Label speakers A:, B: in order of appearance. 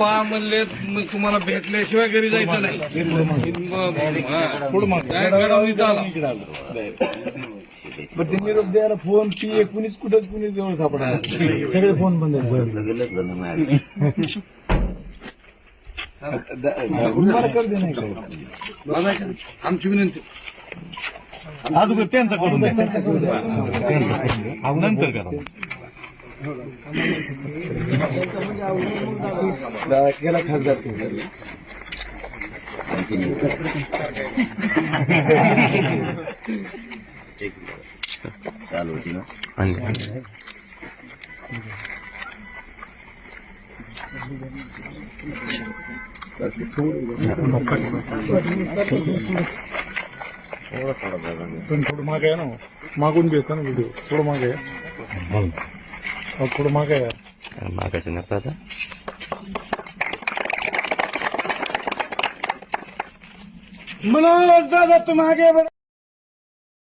A: पहा म्हणले मग तुम्हाला भेटल्याशिवाय घरी जायचं नाही.
B: निरोप द्यायला फोन पी कुणीच कुठंच कुणी जवळ सापडा सगळे फोन बंद?
A: आमची विनंती.
C: अगोदर त्यांचा करून नंतर करा.
B: गेला खासदार चालू होती ना थोडं मागे आहे ना. मागून घेतो ना व्हिडिओ थोडं मागे आहे. हो, थोडं मागे आहे
D: मागायचं नका आता
B: मनोज दादा बढ़ो